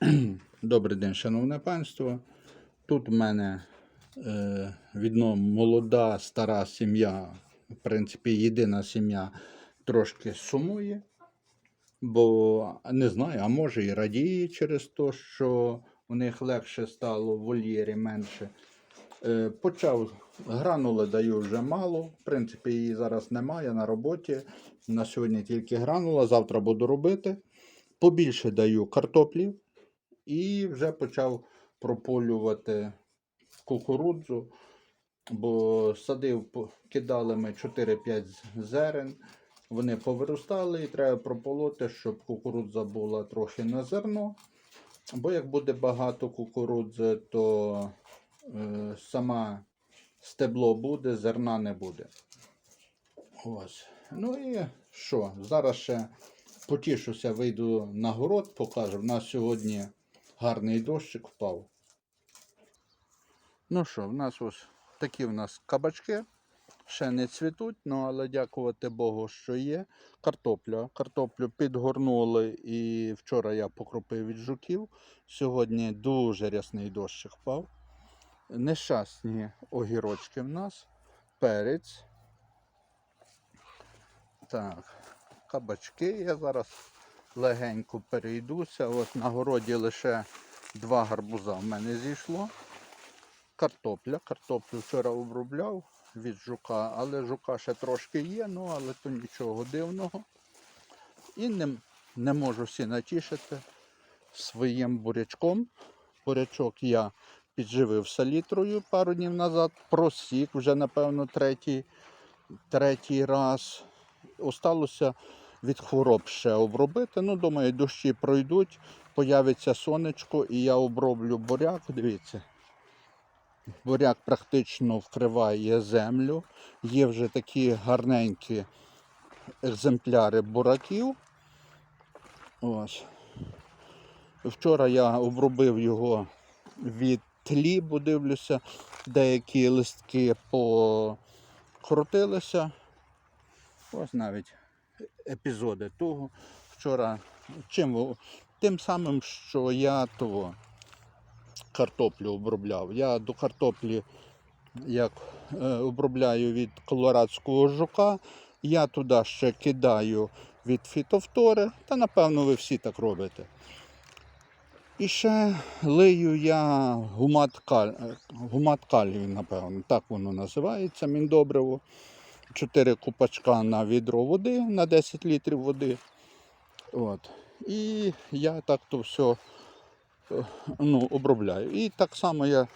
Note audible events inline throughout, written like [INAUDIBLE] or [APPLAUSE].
[CLEARS THROAT] Добрий день, шановне панство. Тут в мене е, відно молода, стара сім'я, в принципі, єдина сім'я трошки сумує, бо не знаю, а може і радіє через те, що у них легше стало в вольєрі менше. Е, почав гранули даю вже мало. В принципі, її зараз немає на роботі. На сьогодні тільки гранула, завтра буду робити. Побільше даю картоплі і вже почав прополювати кукурудзу, бо садив, кидали ми 4-5 зерен. Вони повиростали і треба прополоти, щоб кукурудза була трохи на зерно. Бо як буде багато кукурудзи, то е, сама стебло буде, зерна не буде. Ось. Ну і що? Зараз ще потішуся, вийду на город, покажу. У нас сьогодні гарний дощик впав. Ну що, в нас ось такі в нас кабачки. Ще не цвітуть, ну але дякувати Богу, що є. Картопля. Картоплю підгорнули і вчора я покропив від жуків. Сьогодні дуже рясний дощик впав. Нещасні огірочки в нас. Перець. Так, кабачки. Я зараз легенько перейдуся. От на городі лише два гарбуза в мене зійшло. Картопля. Картоплю вчора обробляв від жука, але жука ще трошки є, ну але то нічого дивного. І не, не можу всі натішити своїм бурячком. Бурячок я підживив салітрою пару днів назад, просік вже, напевно, третій, третій раз. Осталося від хвороб ще обробити. Ну, думаю, дощі пройдуть, появиться сонечко і я оброблю буряк. Дивіться. Буряк практично вкриває землю. Є вже такі гарненькі екземпляри бураків. Ось. Вчора я обробив його від тлі, бо дивлюся, деякі листки покрутилися. Ось навіть епізоди того. Вчора чим тим самим, що я того картоплю обробляв. Я до картоплі, як е, обробляю від колорадського жука, я туди ще кидаю від фітофтори, та напевно ви всі так робите. І ще лию я гумат калію, напевно, так воно називається, міндобриво. 4 купачка на відро води, на 10 літрів води. От. І я так то все ну, обробляю. І так само я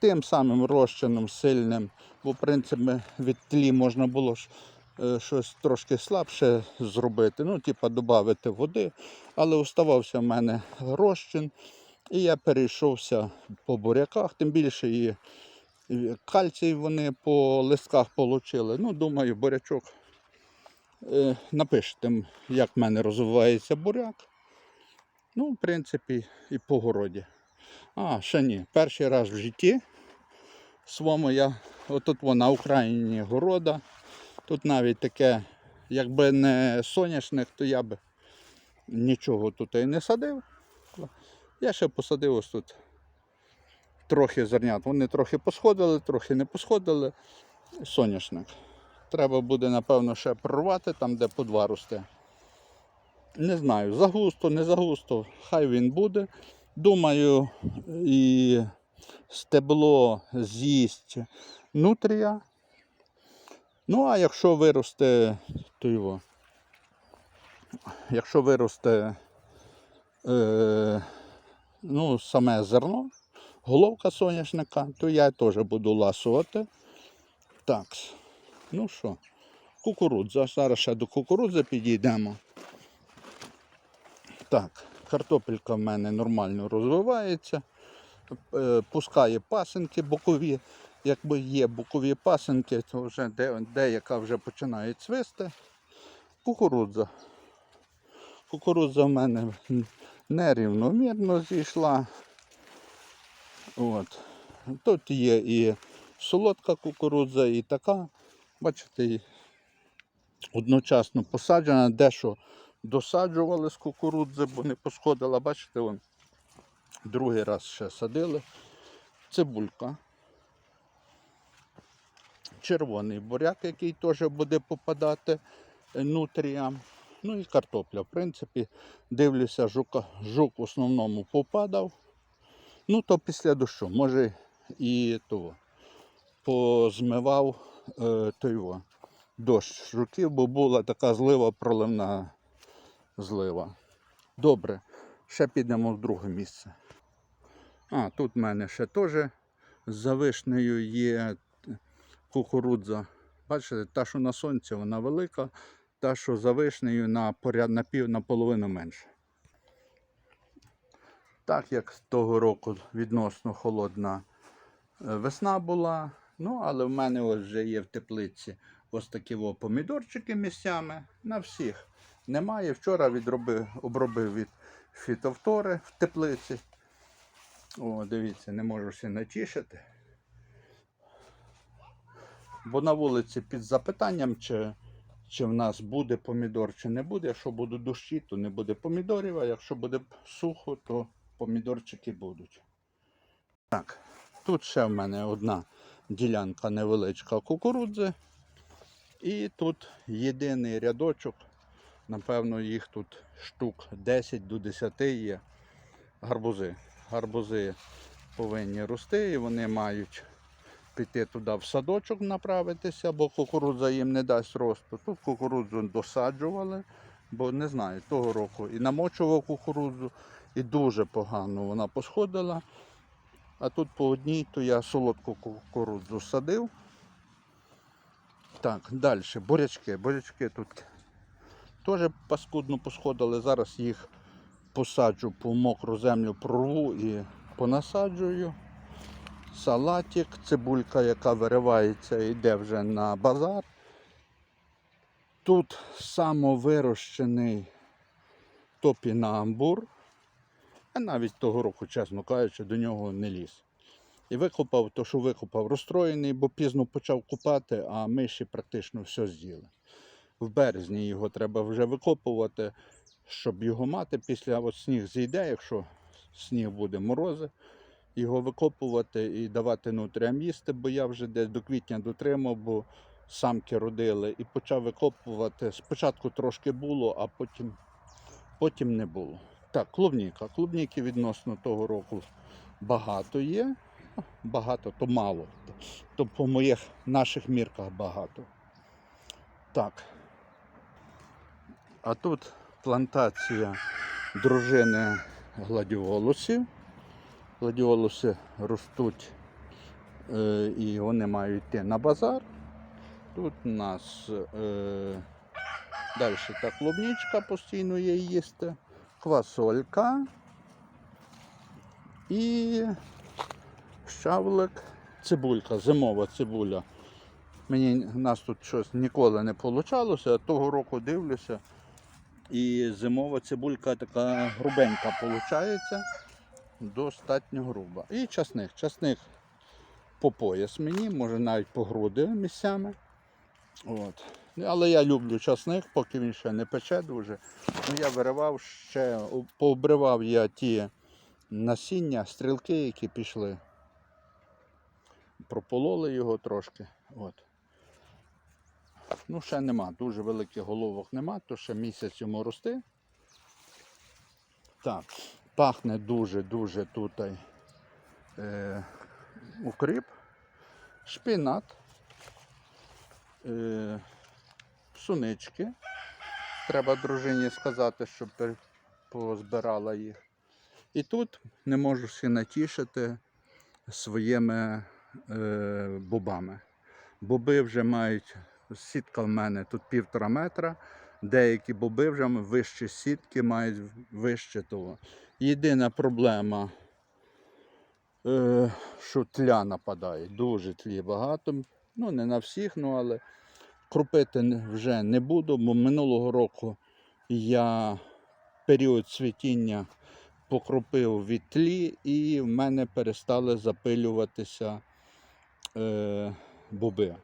тим самим розчином сильним, бо в принципі від тлі можна було ж е, щось трошки слабше зробити, ну, типа додати води, але оставався в мене розчин, і я перейшовся по буряках, тим більше і кальцій вони по листках отримали. Ну, думаю, бурячок. Е, напишете, як в мене розвивається буряк. Ну, в принципі, і по городі. А, ще ні. Перший раз в житті своєму я отут во, на Україні города. Тут навіть таке, якби не соняшник, то я б нічого тут і не садив. Я ще посадив ось тут трохи зернят. Вони трохи посходили, трохи не посходили. Соняшник. Треба буде, напевно, ще прорвати там, де по два росте. Не знаю, загусто, не загусто, хай він буде. Думаю, і стебло з'їсть нутрія. Ну, а якщо виросте, то його. Якщо виросте е, ну, саме зерно, головка соняшника, то я теж буду ласувати. Так, ну що, кукурудза. Зараз ще до кукурудзи підійдемо. Так, картопелька в мене нормально розвивається. Е, Пускає пасинки бокові. Якби є бокові пасинки, то вже де, деяка вже починає цвисти. Кукурудза. Кукурудза в мене нерівномірно зійшла. От. Тут є і солодка кукурудза, і така. Бачите, одночасно посаджена, дещо досаджували з кукурудзи, бо не посходила, бачите, вон, Другий раз ще садили. Цибулька. Червоний буряк, який теж буде попадати нутріям. Ну і картопля. В принципі, дивлюся, жука, жук в основному попадав. Ну, то після дощу, може і того. Позмивав е, той во, дощ жуків, бо була така злива, проливна злива. Добре, ще підемо в друге місце. А, тут в мене ще теж за вишнею є кукурудза. Бачите, та, що на сонці, вона велика, та, що за вишнею на, поряд, на пів наполовину менше. Так як того року відносно холодна е, весна була. Ну, але в мене ось вже є в теплиці ось такі о, помідорчики місцями. На всіх немає. Вчора відробив, обробив від фітовтори в теплиці. О, дивіться, не можу ще натішити. Бо на вулиці під запитанням, чи, чи в нас буде помідор, чи не буде. Якщо будуть дощі, то не буде помідорів, а якщо буде сухо, то помідорчики будуть. Так, тут ще в мене одна ділянка невеличка кукурудзи. І тут єдиний рядочок. Напевно, їх тут штук 10 до 10 є гарбузи. Гарбузи повинні рости і вони мають піти туди в садочок направитися, бо кукурудза їм не дасть росту. Тут кукурудзу досаджували, бо не знаю, того року і намочував кукурудзу, і дуже погано вона посходила. А тут по одній, то я солодку кукурудзу садив. Так, далі, бурячки. Бурячки тут теж паскудно посходили. Зараз їх посаджу по мокру землю, прорву і понасаджую. Салатик, цибулька, яка виривається, йде вже на базар. Тут самовирощений топінамбур. Я навіть того року, чесно кажучи, до нього не ліз. І викопав то, що викопав, розстроєний, бо пізно почав купати, а миші практично все з'їли. В березні його треба вже викопувати, щоб його мати. Після от сніг зійде, якщо сніг буде морози, його викопувати і давати нутріям їсти, бо я вже десь до квітня дотримав, бо самки родили і почав викопувати. Спочатку трошки було, а потім, потім не було. Так, клубніка. Клубніки відносно того року багато є. Багато, то мало. То по моїх наших мірках багато. Так. А тут плантація дружини гладіолусів. Гладіолуси ростуть е, і вони мають йти на базар. Тут у нас е, далі та клубничка постійно є їсти, квасолька і щавлик, цибулька, зимова цибуля. Мені у нас тут щось ніколи не вийшло, того року дивлюся. І зимова цибулька така грубенька виходить, достатньо груба. І часник. Часник по пояс мені, може навіть по груди місцями. От. Але я люблю часник, поки він ще не пече дуже. Ну, я виривав ще, пообривав я ті насіння, стрілки, які пішли. Пропололи його трошки. От. Ну, ще нема, дуже великих головок нема, то ще місяць йому рости. Так, пахне дуже-дуже тут е, укрип, шпінат, е, сунички. Треба дружині сказати, щоб позбирала їх. І тут не можу всі натішити своїми е, бобами. Боби вже мають, сітка в мене тут півтора метра. Деякі боби вже вище сітки мають вище того. Єдина проблема, е, що тля нападає. Дуже тлі багато. Ну, не на всіх, ну але кропити вже не буду, бо минулого року я період цвітіння покропив від тлі і в мене перестали запилюватися е, боби.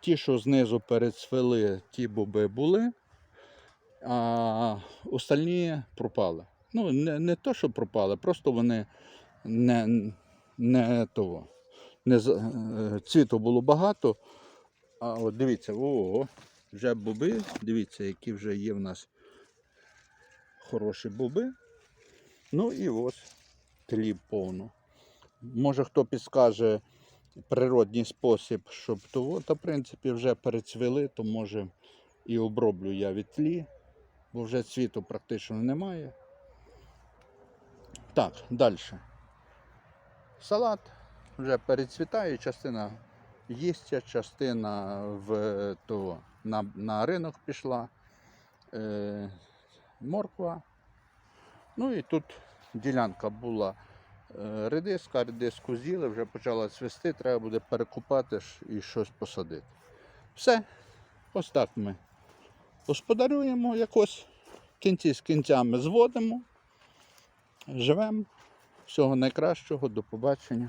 Ті, що знизу перецвели, ті боби були, а остальні пропали. Ну, не, не то, що пропали, просто вони не, не того. Не, е, цвіту було багато. А от дивіться, о, вже боби, дивіться, які вже є в нас хороші боби. Ну і ось тлі повно. Може хто підскаже природній спосіб, щоб того, то в принципі вже перецвіли, то може і оброблю я від тлі, бо вже цвіту практично немає. Так, далі. Салат вже перецвітає, частина їсться, частина в того, на, на ринок пішла. Е, морква. Ну і тут ділянка була е, редиска, редиску з'їли, вже почала цвісти, треба буде перекупати і щось посадити. Все, ось так ми господарюємо якось, кінці з кінцями зводимо, живемо. Всього найкращого, до побачення.